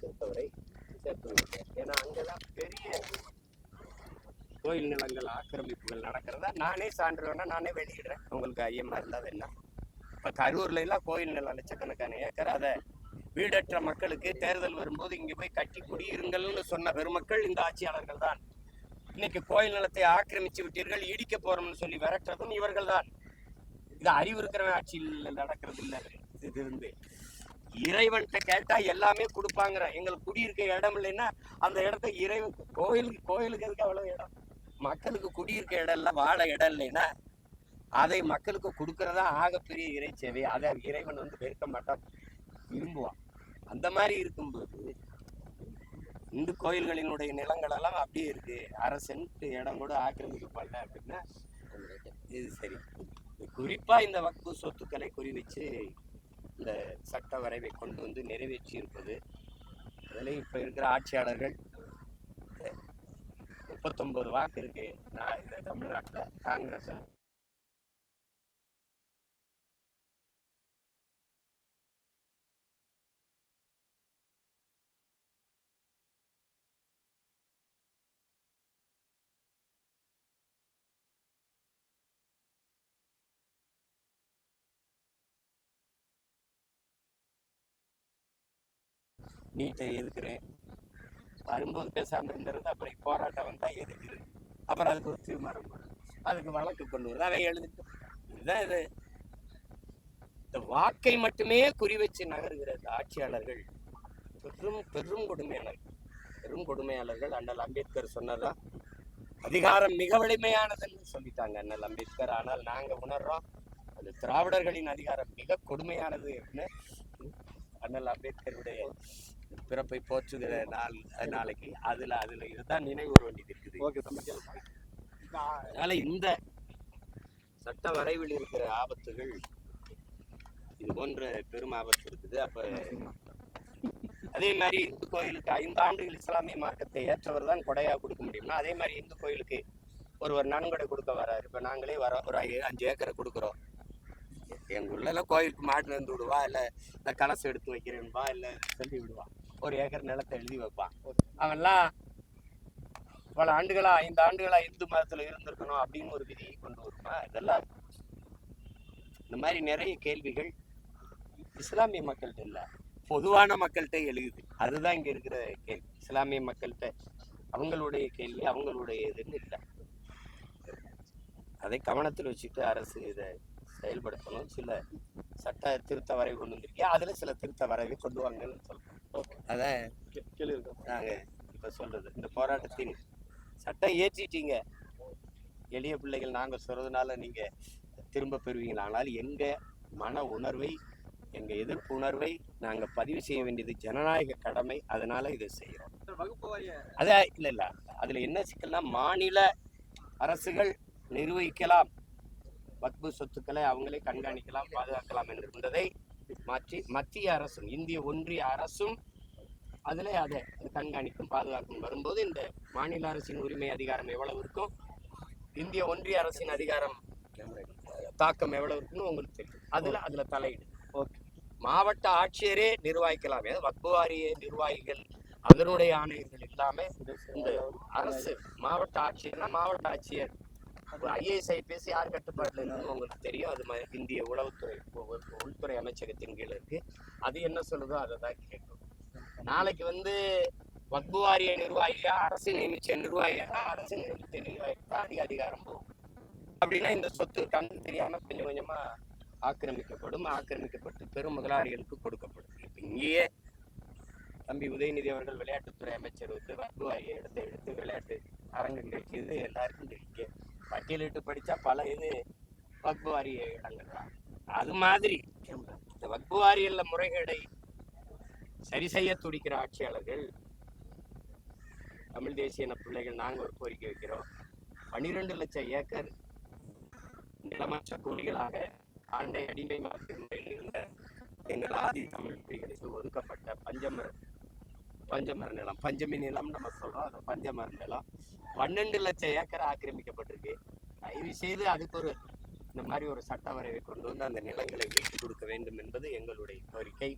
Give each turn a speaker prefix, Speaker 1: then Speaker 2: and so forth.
Speaker 1: பொறுத்தவரை சேர்த்து ஏன்னா அங்கெல்லாம் பெரிய கோயில் நிலங்கள் ஆக்கிரமிப்புகள் நடக்கிறதா நானே சான்றுவேன்னா நானே வெளியிடுறேன். உங்களுக்கு ஐயமாக இருந்தால் என்ன? இப்போ கரூர்ல எல்லாம் கோயில் நிலம் லட்சக்கணக்கான ஏக்கர். அதை வீடற்ற மக்களுக்கு தேர்தல் வரும்போது இங்கே போய் கட்டி குடியிருங்கள்னு சொன்ன பெருமக்கள் இந்த ஆட்சியாளர்கள் தான். இன்னைக்கு கோயில் நிலத்தை ஆக்கிரமிச்சு விட்டீர்கள் இடிக்க போறோம்னு சொல்லி விரட்டுறதும் இவர்கள் தான். இது அறிவு இருக்கிற ஆட்சியில் நடக்கிறது இல்லை. இது இருந்து இறைவன்கிட்ட கேட்டா எல்லாமே கொடுப்பாங்கிற எங்களுக்கு குடியிருக்க இடம் இல்லைன்னா அந்த இடத்த இறைவன் கோயிலுக்கு கோயிலுக்கு எதுக்கு அவ்வளவு இடம்? மக்களுக்கு குடியிருக்க இடம் இல்லை வாழ இடம் இல்லைன்னா அதை மக்களுக்கு கொடுக்கறதா ஆகப்பெரிய இறை சேவை. அதை இறைவன் வந்து வெறுக்க மாட்டான். விரும்புவான். அந்த மாதிரி இருக்கும்போது இந்து கோயில்களினுடைய நிலங்கள் எல்லாம் அப்படியே இருக்கு. அரை சென்ட் இடம் கூட ஆக்கிரமிக்கப்படல அப்படின்னா இது சரி. குறிப்பா இந்த வக்பு சொத்துக்களை குறி வச்சு இந்த சட்ட வரைவை கொண்டு வந்து நிறைவேற்றி இருப்பது அதில் இப்போ இருக்கிற ஆட்சியாளர்கள் முப்பத்தொன்பது வாக்கு இருக்கு. நான் இந்த தமிழ்நாட்டில் காங்கிரஸ் நீட்டை எதுக்குறேன் வரும்போது பேசாமல் இருந்திருந்து அப்புறம் போராட்டம் வந்தால் எதுக்குது அப்புறம் அதுக்கு ஒரு தீர்மானம் அதுக்கு வழக்கு கொண்டு வருது அதை எழுதிட்டு இதுதான் இது. இந்த வாக்கை மட்டுமே குறி வச்சு நகருகிற ஆட்சியாளர்கள். பெரும் பெரும் கொடுமையாளர்கள். பெரும் கொடுமையாளர்கள். அண்ணல் அம்பேத்கர் சொன்னதான் அதிகாரம் மிக வலிமையானதுன்னு சொல்லிட்டாங்க அண்ணல் அம்பேத்கர். ஆனால் நாங்கள் உணர்றோம் அது திராவிடர்களின் அதிகாரம் மிக கொடுமையானது அப்படின்னு அண்ணல் அம்பேத்கருடைய பிறப்பை போற்றுகிற நாள் நாளைக்கு. அதுல அதுல இதுதான் நினைவு வேண்டியது இருக்குது
Speaker 2: ஓகே
Speaker 1: அதனால இந்த சட்ட வரைவில் இருக்கிற ஆபத்துகள் இது போன்ற பெரும் ஆபத்து இருக்குது. அப்ப அதே மாதிரி இந்து கோயிலுக்கு ஐந்து ஆண்டுகள் இஸ்லாமிய மார்க்கத்தை ஏற்றவர் தான் கொடையா கொடுக்க முடியும்னா அதே மாதிரி இந்து கோயிலுக்கு ஒருவர் நன்கொடை கொடுக்க வராரு. இப்ப நாங்களே வர ஒரு அஞ்சு ஏக்கரை கொடுக்குறோம். எங்க கோயிலுக்கு மாட்டு வந்து விடுவா இல்ல இந்த கலசை எடுத்து வைக்கிறேன்பா இல்லை சொல்லி விடுவான் ஒரு ஏக்கர் நிலத்தை எழுதி வைப்பான் அவன்லாம் பல ஆண்டுகளா ஐந்து ஆண்டுகளா இந்து மதத்துல இருந்திருக்கணும் அப்படின்னு ஒரு விதியை கொண்டு வருமா? இதெல்லாம் இந்த மாதிரி நிறைய கேள்விகள் இஸ்லாமிய மக்கள்கிட்ட இல்ல பொதுவான மக்கள்கிட்ட எழுகுது. அதுதான் இங்க இருக்கிற கேள்வி. இஸ்லாமிய மக்கள்கிட்ட அவங்களுடைய கேள்வி அவங்களுடைய இதுன்னு இல்லை. அதை கவனத்தில் வச்சுட்டு அரசு இதை செயல்படுத்தணும் சில சட்ட திருத்த வரைவு கொண்டு வந்திருக்கேன் அதுல சில திருத்த வரைவை கொண்டு வாங்கன்னு சொல்றோம் அதான்.
Speaker 2: கேள்வி இருக்கா
Speaker 1: நாங்க இப்ப சொல்றது இந்த போராட்டத்தின் சட்டம் ஏற்றிட்டீங்க. எளிய பிள்ளைகள் நாங்க சொல்றதுனால நீங்க திரும்ப பெறுவீங்களா? ஆனால் எங்க மன உணர்வை எங்க எதிர்ப்பு உணர்வை நாங்க பதிவு செய்ய வேண்டியது ஜனநாயக கடமை. அதனால இதை
Speaker 2: வாரிய
Speaker 1: அதான் இல்ல இல்ல. அதுல என்ன சிக்கல்னா மாநில அரசுகள் நிர்வகிக்கலாம். வக்பு சொத்துக்களை அவங்களே கண்காணிக்கலாம் பாதுகாக்கலாம் என்று இருந்ததை மாற்றி மத்திய அரசும் இந்திய ஒன்றிய அரசும் அதில் அதை கண்காணிக்கும் பாதுகாக்கும். வரும்போது இந்த மாநில அரசின் உரிமை அதிகாரம் எவ்வளவு இருக்கும்? இந்திய ஒன்றிய அரசின் அதிகாரம் தாக்கம் எவ்வளவு இருக்குன்னு உங்களுக்கு தெரியும். அதுல அதுல தலையீடு. ஓகே. மாவட்ட ஆட்சியரே நிர்வகிக்கலாம் ஏதாவது வக்பு வாரிய நிர்வாகிகள் அதனுடைய ஆணையர்கள் இல்லாம இந்த அரசு மாவட்ட ஆட்சியர்னா மாவட்ட ஆட்சியர் ஐஏஎஸ் ஐபிஎஸ் யார் கட்டுப்பாட்டுல இருந்தாலும் உங்களுக்கு தெரியும். அது மாதிரி இந்திய உளவுத்துறை உள்துறை அமைச்சகத்தின் கீழே இருக்கு. அது என்ன சொல்லுதோ அதை தான் கேட்கும். நாளைக்கு வந்து வக்பு வாரிய நிர்வாகியா அரசு நியமிச்ச நிர்வாகியா அரசு நியமித்த நிர்வாகிக்கு அதிக அதிகாரம் போகும். அப்படின்னா இந்த சொத்து கணக்கு தெரியாம கொஞ்சம் கொஞ்சமா ஆக்கிரமிக்கப்படும். ஆக்கிரமிக்கப்பட்டு பெரும் முதலாளிகளுக்கு கொடுக்கப்படும். இப்ப இங்கேயே தம்பி உதயநிதி அவர்கள் விளையாட்டுத்துறை அமைச்சர் வந்து வக்பு வாரிய இடத்தை எடுத்து விளையாட்டு அரங்கம் கிடைக்கிறது எல்லாருக்கும் தெரியும் பட்டியலிட்டு படித்தா பல இது வக்பு வாரிய இடங்கள் தான். அது மாதிரி இந்த வக்பு வாரியல்ல முறைகேடை சரி செய்ய துடிக்கிற ஆட்சியாளர்கள் தமிழ் தேசிய இன பிள்ளைகள் நாங்கள் ஒரு கோரிக்கை வைக்கிறோம். பன்னிரெண்டு லட்சம் ஏக்கர் நிலமற்ற கூலிகளாக ஆண்டை அடிமை மாற்று முறையில் இருந்த எங்கள் ஆதி தமிழ் குடிகளுக்கு ஒதுக்கப்பட்ட பஞ்சமர பஞ்சமர நிலம் பஞ்சமி நிலம் நம்ம சொல்றோம். அந்த பஞ்சமர நிலம் பன்னெண்டு லட்சம் ஏக்கர் ஆக்கிரமிக்கப்பட்டிருக்கு. தயவு செய்து அதுக்கு ஒரு இந்த மாதிரி ஒரு சட்ட வரைவை கொண்டு வந்து அந்த நிலங்களை மீட்டு கொடுக்க வேண்டும் என்பது எங்களுடைய கோரிக்கை.